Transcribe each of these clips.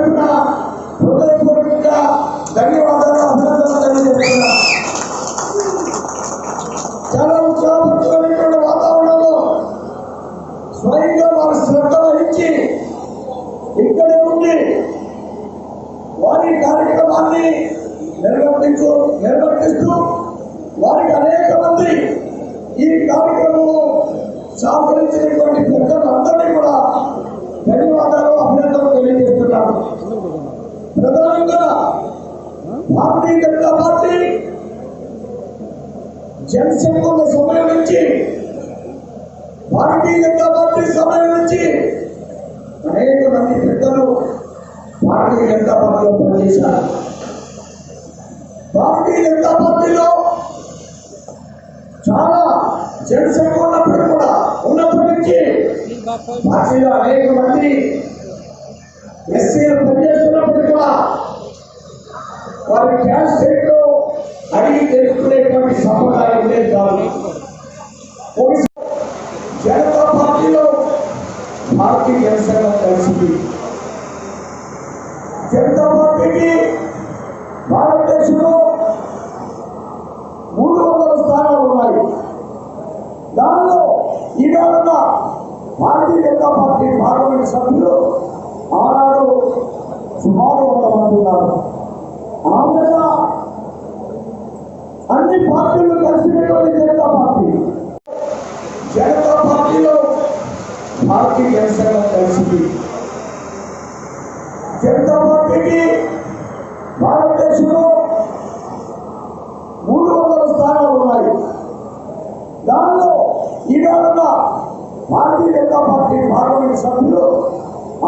BJP తరఫున హృదయపూర్వకంగా ధన్యవాదాలు అభినందనలు తెలియజేస్తున్నా చాలా ఉత్సాహపరచమైనటువంటి వాతావరణంలో స్వయంగా వారి శ్రద్ధ వహించి ఇక్కడే ఉండి వారి కార్యక్రమాన్ని నిర్వర్తించు నిర్వర్తిస్తూ వారికి అనేక మంది ఈ కార్యక్రమంలో సహకరించినటువంటి పెద్దలందరినీ కూడా ధన్యవాదాలు అభినందనలు తెలియజేస్తున్నాను. ప్రధానంగా భారతీయ జనతా పార్టీ జనసేన సమయం నుంచి భారతీయ జనతా పార్టీ సమయం నుంచి అనేక మంది పెద్దలు భారతీయ జనతా పార్టీలో పనిచేశారు. భారతీయ జనతా పార్టీలో చాలా జనసేన ఉన్నప్పుడు కూడా ఉన్నప్పటి నుంచి పార్టీలో అనేక మంది ఎస్సీలు పనిచేస్తున్నప్పుడు కూడా వారి క్యాష్ క్యాస్టేట్ అడిగి తెలుసుకునేటువంటి సంప్రదాయం లేదు కాదు. జనతా పార్టీలో భారతీయ జనసేన కలిసింది. జనతా పార్టీకి భారతదేశంలో మూడు వందల స్థానాలు ఉన్నాయి. దానిలో ఈనాడున్న భారతీయ జనతా పార్టీ పార్లమెంట్ సభ్యులు ఆనాడు సుమారు వంద మంది ఉన్నారు. ఆ అన్ని పార్టీలు కలిసినటువంటి జనతా పార్టీ. జనతా పార్టీలో భారతీయ జనసేన కలిసింది. జనతా పార్టీకి భారతదేశంలో మూడు వందల స్థానాలు ఉన్నాయి దానిలో ఈనాడున్న భారతీయ జనతా పార్టీ పార్లమెంట్ సభ్యులు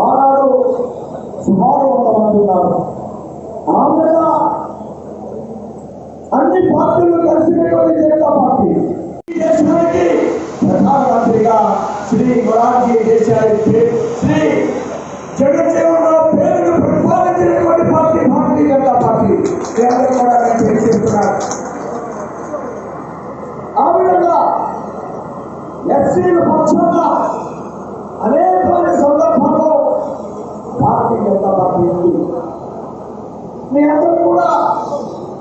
ఆనాడు సుమారు వంద మంది ఉన్నారు. ఆ అన్ని పార్టీలు కలిసినటువంటి జనతా పార్టీ దేశానికి ప్రధానమంత్రిగా శ్రీ మొరార్జీ దేశాయి శ్రీ జగన్మోహన్ రావు పేరును ప్రతిపాదించినటువంటి పార్టీ భారతీయ జనతా పార్టీ. కేంద్రం కూడా నేను తెలియజేస్తున్నాను ఆ విధంగా ఎస్సీల పక్షంగా అనేకమైన సందర్భాల్లో భారతీయ జనతా పార్టీ ఉంది. మీ అందరూ కూడా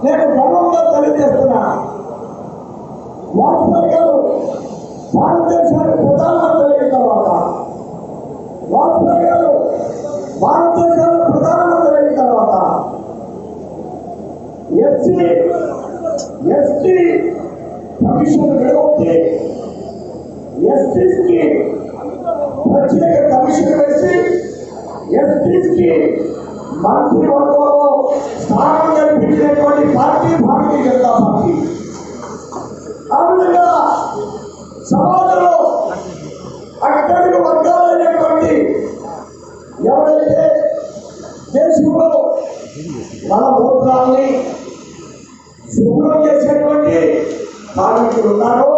నేను గర్వంగా తెలియజేస్తున్నా. వాజ్పేయి గారు భారతదేశానికి ప్రధానమంత్రి అయిన తర్వాత వాజ్పేయి గారు భారతదేశానికి ప్రధానమంత్రి అయిన తర్వాత ఎస్సీ ఎస్టీ కమిషన్ విడగొట్టి ఎస్టీస్కి ప్రత్యేక కమిషన్ వేసి ఎస్టీస్కి మంత్రివర్గంలో స్థానం కల్పించినటువంటి పార్టీ భారతీయ జనతా పార్టీ. ఆ విధంగా సమాజంలో అట్టడుగు వర్గాలైనటువంటి ఎవరైతే దేశంలో మన మూత్రాన్ని శుభ్రం చేసేటువంటి కార్మికులు ఉన్నారో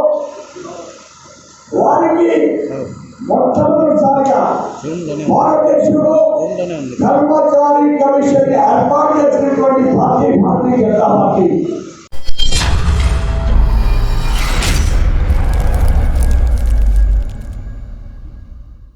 వారికి మొట్టమొదటిసారిగా భారతదేశంలో కర్మచారి కమిషన్ ఏర్పాటు చేసినటువంటి పార్టీ భారతీయ జనతా పార్టీ.